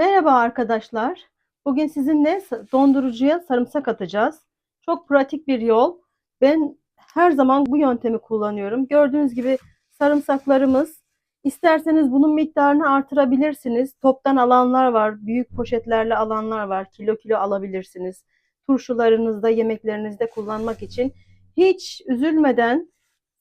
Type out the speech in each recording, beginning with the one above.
Merhaba arkadaşlar. Bugün sizinle dondurucuya sarımsak atacağız. Çok pratik bir yol. Ben her zaman bu yöntemi kullanıyorum. Gördüğünüz gibi sarımsaklarımız. İsterseniz bunun miktarını artırabilirsiniz. Toptan alanlar var, büyük poşetlerle alanlar var. Kilo kilo alabilirsiniz. Turşularınızda, yemeklerinizde kullanmak için hiç üzülmeden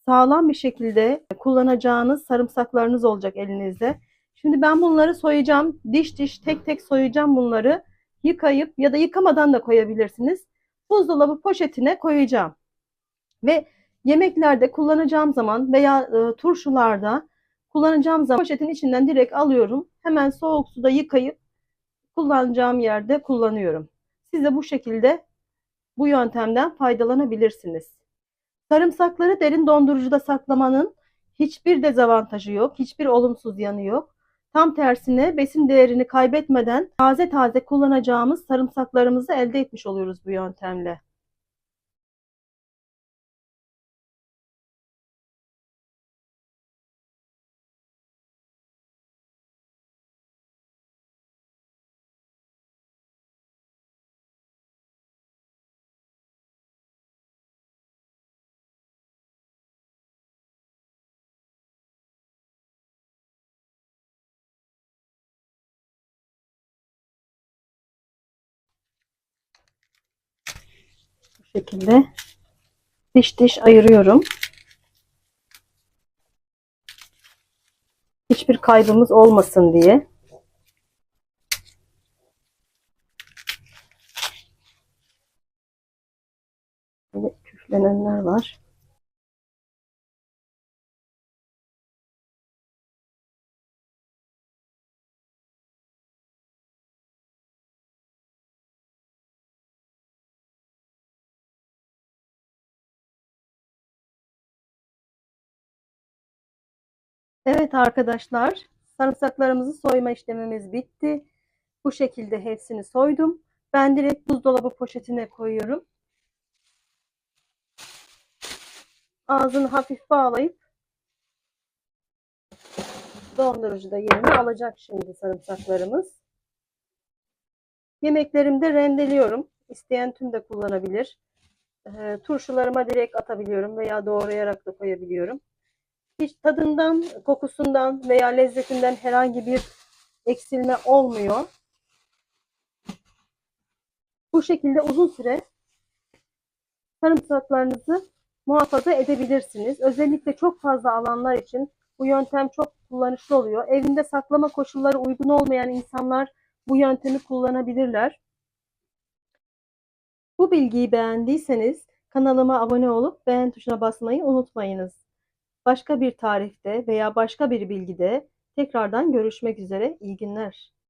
sağlam bir şekilde kullanacağınız sarımsaklarınız olacak elinizde. Şimdi ben bunları soyacağım. Diş diş tek tek soyacağım bunları. Yıkayıp ya da yıkamadan da koyabilirsiniz. Buzdolabı poşetine koyacağım. Ve yemeklerde kullanacağım zaman veya e, turşularda kullanacağım zaman poşetin içinden direkt alıyorum. Hemen soğuk suda yıkayıp kullanacağım yerde kullanıyorum. Siz de bu şekilde bu yöntemden faydalanabilirsiniz. Sarımsakları derin dondurucuda saklamanın hiçbir dezavantajı yok, hiçbir olumsuz yanı yok. Tam tersine besin değerini kaybetmeden taze taze kullanacağımız sarımsaklarımızı elde etmiş oluyoruz bu yöntemle. Şekilde diş diş ayırıyorum. Hiçbir kaybımız olmasın diye. Böyle küflenenler var. Evet arkadaşlar, sarımsaklarımızı soyma işlemimiz bitti. Bu şekilde hepsini soydum. Ben direkt buzdolabı poşetine koyuyorum. Ağzını hafif bağlayıp dondurucuda yerini alacak şimdi sarımsaklarımız. Yemeklerimde rendeliyorum. İsteyen tüm de kullanabilir. Ee, turşularıma direkt atabiliyorum veya doğrayarak da koyabiliyorum hiç tadından, kokusundan veya lezzetinden herhangi bir eksilme olmuyor. Bu şekilde uzun süre sarımsaklarınızı muhafaza edebilirsiniz. Özellikle çok fazla alanlar için bu yöntem çok kullanışlı oluyor. Evinde saklama koşulları uygun olmayan insanlar bu yöntemi kullanabilirler. Bu bilgiyi beğendiyseniz kanalıma abone olup beğen tuşuna basmayı unutmayınız. Başka bir tarifte veya başka bir bilgide tekrardan görüşmek üzere. İyi günler.